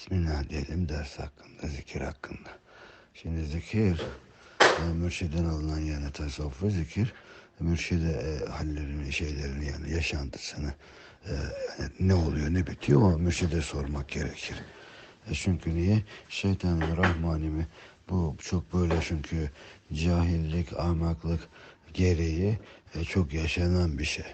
Bismillah diyelim ders hakkında, zikir hakkında. Şimdi zikir, e, mürşiden alınan yani tasavvuf ve zikir, mürşide e, hallerini, şeylerini yani yaşantısını, e, yani ne oluyor, ne bitiyor o mürşide sormak gerekir. E çünkü niye? Şeytan Rahmani mi? Bu çok böyle çünkü cahillik, ahmaklık gereği e, çok yaşanan bir şey.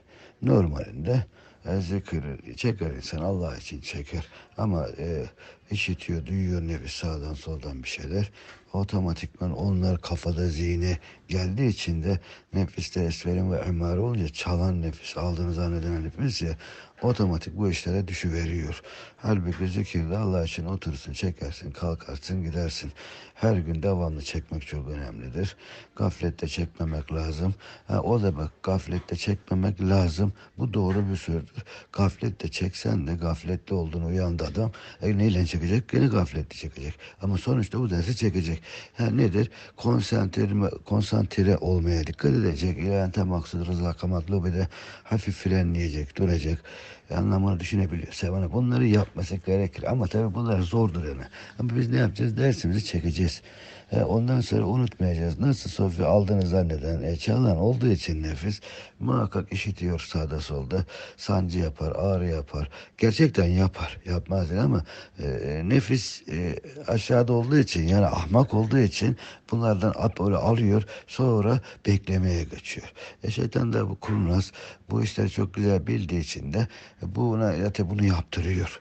Normalinde e, zikir çeker insan Allah için çeker ama e, işitiyor, duyuyor nefis sağdan soldan bir şeyler. Otomatikman onlar kafada zihne geldiği için de nefiste esverin ve emare olunca çalan nefis, aldığını zanneden nefis ya otomatik bu işlere düşüveriyor. Halbuki zikirde Allah için oturursun, çekersin, kalkarsın, gidersin. Her gün devamlı çekmek çok önemlidir. Gaflette çekmemek lazım. Ha, o demek gaflette çekmemek lazım. Bu doğru bir sözdür. Gaflette çeksen de gaflette olduğunu uyandı adam. E, neyle çekecek? Gene gaflette çekecek. Ama sonuçta bu dersi çekecek. Ha, nedir? Konsantre, konsantre olmaya dikkat edecek. İlahente maksud rızaka matlubu de hafif frenleyecek, duracak anlamını düşünebiliyor. Sevana bunları yapması gerekir. Ama tabii bunlar zordur yani. Ama biz ne yapacağız? Dersimizi çekeceğiz. E, ondan sonra unutmayacağız. Nasıl Sofya aldığını zanneden, e, çalan olduğu için nefis muhakkak işitiyor sağda solda. Sancı yapar, ağrı yapar. Gerçekten yapar. Yapmaz değil ama e, nefis e, aşağıda olduğu için yani ahmak olduğu için bunlardan at böyle alıyor. Sonra beklemeye geçiyor. E, şeytan da bu kurnaz bu işleri çok güzel bildiği için de buna ya bunu yaptırıyor.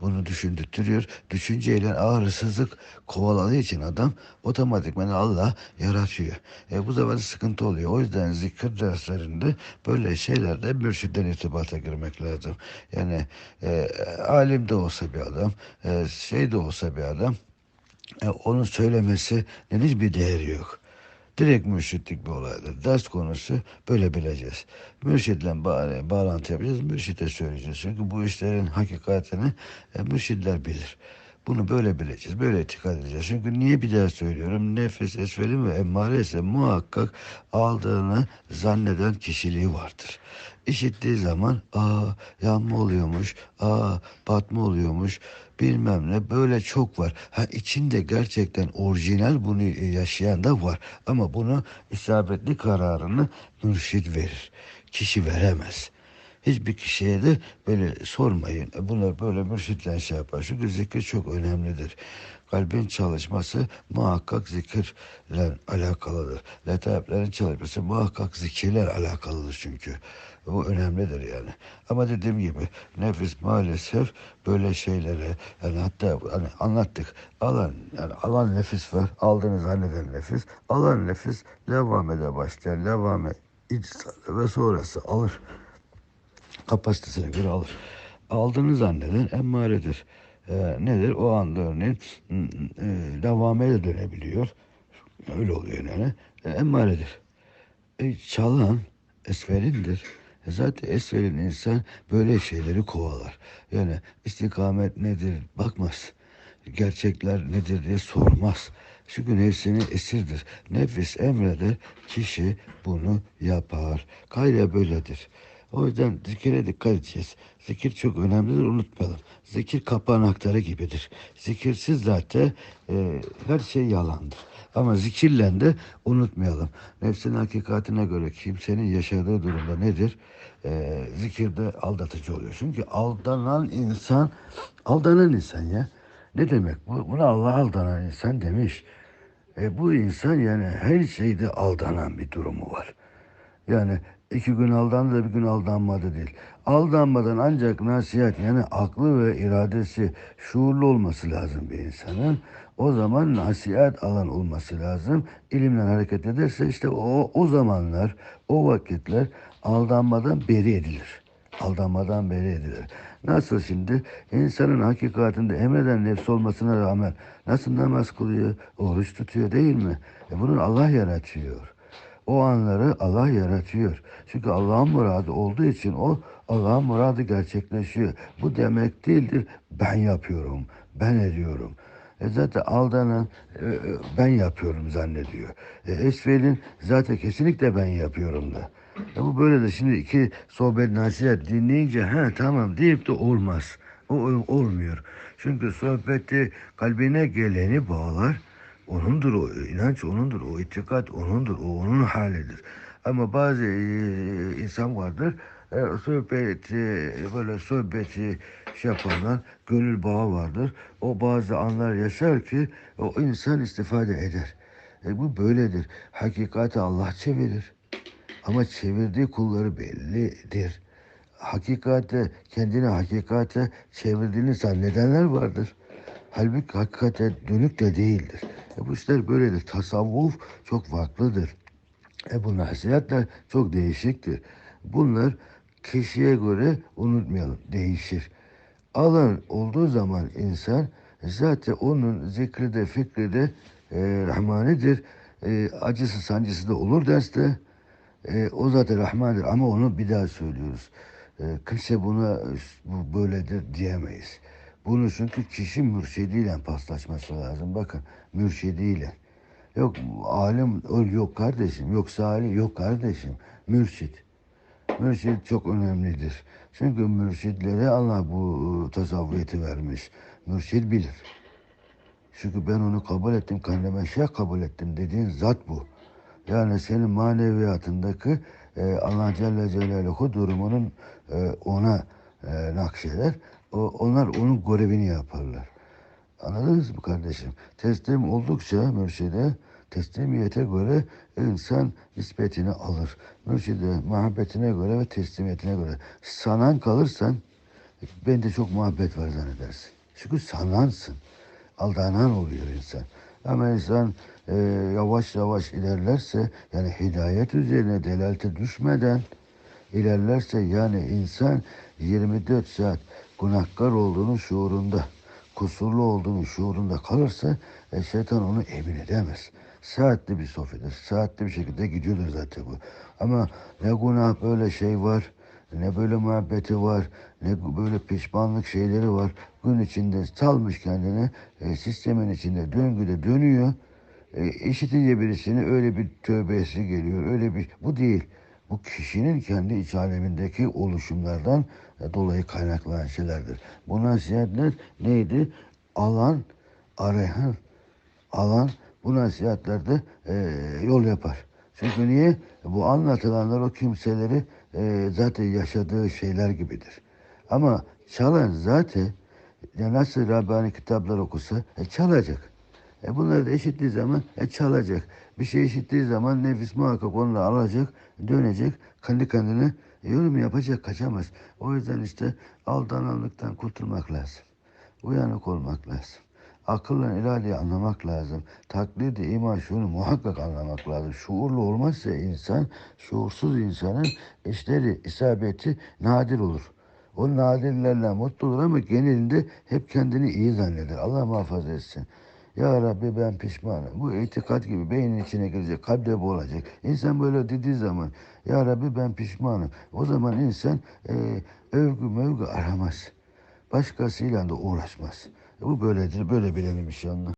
Bunu düşündürtüyor. Düşünceyle ağrısızlık kovaladığı için adam otomatikman Allah yaratıyor. E, bu zaman sıkıntı oluyor. O yüzden zikir derslerinde böyle şeylerde mürşitten irtibata girmek lazım. Yani e, alim de olsa bir adam, e, şey de olsa bir adam, e, onun söylemesi hiçbir değeri yok. Direkt mürşitlik bir olaydır. Ders konusu böyle bileceğiz. Mürşitle bağ bağlantı yapacağız. Mürşite söyleyeceğiz. Çünkü bu işlerin hakikatini e, mürşitler bilir. Bunu böyle bileceğiz. Böyle itikad edeceğiz. Çünkü niye bir daha söylüyorum? Nefes, esvelim ve emmare ise muhakkak aldığını zanneden kişiliği vardır. İşittiği zaman aa yanma oluyormuş, aa batma oluyormuş, bilmem ne böyle çok var. Ha içinde gerçekten orijinal bunu yaşayan da var. Ama bunu isabetli kararını mürşid verir. Kişi veremez. Hiçbir kişiye de böyle sormayın. Bunlar böyle mürşitle şey yapar. Çünkü zikir çok önemlidir. Kalbin çalışması muhakkak zikirle alakalıdır. Letaiflerin çalışması muhakkak zikirle alakalıdır çünkü. Bu önemlidir yani. Ama dediğim gibi nefis maalesef böyle şeylere yani hatta hani anlattık. Alan yani alan nefis var. Aldığını zanneden nefis. Alan nefis levamede başlayan levame ve sonrası alır kapasitesine göre alır. Aldığını zanneden emmaredir. E, nedir? O anda örneğin e, devameye de dönebiliyor. Öyle oluyor yani. E, emmaredir. E, çalan esverindir. E, zaten esverin insan böyle şeyleri kovalar. Yani istikamet nedir bakmaz. Gerçekler nedir diye sormaz. Çünkü nefsinin esirdir. Nefis emreder, kişi bunu yapar. Kayda böyledir. O yüzden zikire dikkat edeceğiz. Zikir çok önemlidir unutmayalım. Zikir kapı anahtarı gibidir. Zikirsiz zaten e, her şey yalandır. Ama zikirle de unutmayalım. Nefsin hakikatine göre kimsenin yaşadığı durumda nedir? E, zikirde aldatıcı oluyor. Çünkü aldanan insan, aldanan insan ya. Ne demek bu? Buna Allah aldanan insan demiş. E, bu insan yani her şeyde aldanan bir durumu var. Yani iki gün aldandı da bir gün aldanmadı değil. Aldanmadan ancak nasihat yani aklı ve iradesi şuurlu olması lazım bir insanın. O zaman nasihat alan olması lazım. İlimle hareket ederse işte o, o zamanlar, o vakitler aldanmadan beri edilir. Aldanmadan beri edilir. Nasıl şimdi insanın hakikatinde emreden nefs olmasına rağmen nasıl namaz kılıyor, oruç tutuyor değil mi? E bunu Allah yaratıyor. O anları Allah yaratıyor. Çünkü Allah'ın muradı olduğu için o Allah'ın muradı gerçekleşiyor. Bu demek değildir ben yapıyorum, ben ediyorum. E zaten aldanan e, e ben yapıyorum zannediyor. E, Esvel'in zaten kesinlikle ben yapıyorum da. E bu böyle de şimdi iki sohbet nasihat dinleyince ha tamam deyip de olmaz. O ol- olmuyor. Çünkü sohbeti kalbine geleni bağlar. Onundur o inanç onundur o itikat onundur o onun halidir. Ama bazı e, insan vardır e, sohbeti böyle sohbeti şey yapanlar gönül bağı vardır. O bazı anlar yaşar ki o insan istifade eder. E, bu böyledir. Hakikati Allah çevirir. Ama çevirdiği kulları bellidir. Hakikate, kendini hakikate çevirdiğini zannedenler vardır. Halbuki hakikate dönük de değildir. E bu işler böyledir. Tasavvuf çok farklıdır. E bu nasihatler çok değişiktir. Bunlar kişiye göre unutmayalım, değişir. Alan olduğu zaman insan zaten onun zikri de fikri de e, rahmanidir. E, acısı sancısı da olur derste. E, o zaten rahmandır ama onu bir daha söylüyoruz. E, kimse buna bu böyledir diyemeyiz. Bunu çünkü kişi mürşidiyle paslaşması lazım. Bakın mürşidiyle. Yok alim yok kardeşim. Yok salih yok kardeşim. Mürşit. Mürşit çok önemlidir. Çünkü mürşitlere Allah bu e, tasavvufiyeti vermiş. Mürşid bilir. Çünkü ben onu kabul ettim, kendime şey kabul ettim dediğin zat bu. Yani senin maneviyatındaki e, Allah Celle Celaluhu durumunun e, ona e, nakşeder. O, onlar onun görevini yaparlar. Anladınız mı kardeşim? Teslim oldukça mürşide teslimiyete göre insan nispetini alır. Mürşide muhabbetine göre ve teslimiyetine göre. Sanan kalırsan bende çok muhabbet var zannedersin. Çünkü sanansın. Aldanan oluyor insan. Ama insan e, yavaş yavaş ilerlerse yani hidayet üzerine delalete düşmeden ilerlerse yani insan 24 saat günahkar olduğunu şuurunda, kusurlu olduğunu şuurunda kalırsa e, şeytan onu emin edemez. Saatli bir sohbettir. Saatli bir şekilde gidiyordur zaten bu. Ama ne günah böyle şey var, ne böyle muhabbeti var, ne böyle pişmanlık şeyleri var. Gün içinde salmış kendini, e, sistemin içinde döngüde dönüyor. E, işitince birisini öyle bir tövbesi geliyor, öyle bir... Bu değil. Bu kişinin kendi iç alemindeki oluşumlardan dolayı kaynaklanan şeylerdir. Bu nasihatler neydi? Alan, arayan, alan bu nasihatlerde e, yol yapar. Çünkü niye? Bu anlatılanlar o kimseleri e, zaten yaşadığı şeyler gibidir. Ama çalan zaten ya nasıl Rabbani kitaplar okusa e, çalacak. E bunları da işittiği zaman e, çalacak. Bir şey işittiği zaman nefis muhakkak onu da alacak, dönecek, kendi kendine yorum yapacak, kaçamaz. O yüzden işte aldananlıktan kurtulmak lazım. Uyanık olmak lazım. Akılla iradeyi anlamak lazım. Taklidi iman şunu muhakkak anlamak lazım. Şuurlu olmazsa insan, şuursuz insanın işleri, isabeti nadir olur. O nadirlerle mutlu olur ama genelinde hep kendini iyi zanneder. Allah muhafaza etsin. Ya Rabbi ben pişmanım. Bu itikat gibi beynin içine girecek, kalpte bu olacak. İnsan böyle dediği zaman Ya Rabbi ben pişmanım. O zaman insan e, övgü mövgü aramaz. Başkasıyla da uğraşmaz. Bu böyledir, böyle bilelim inşallah.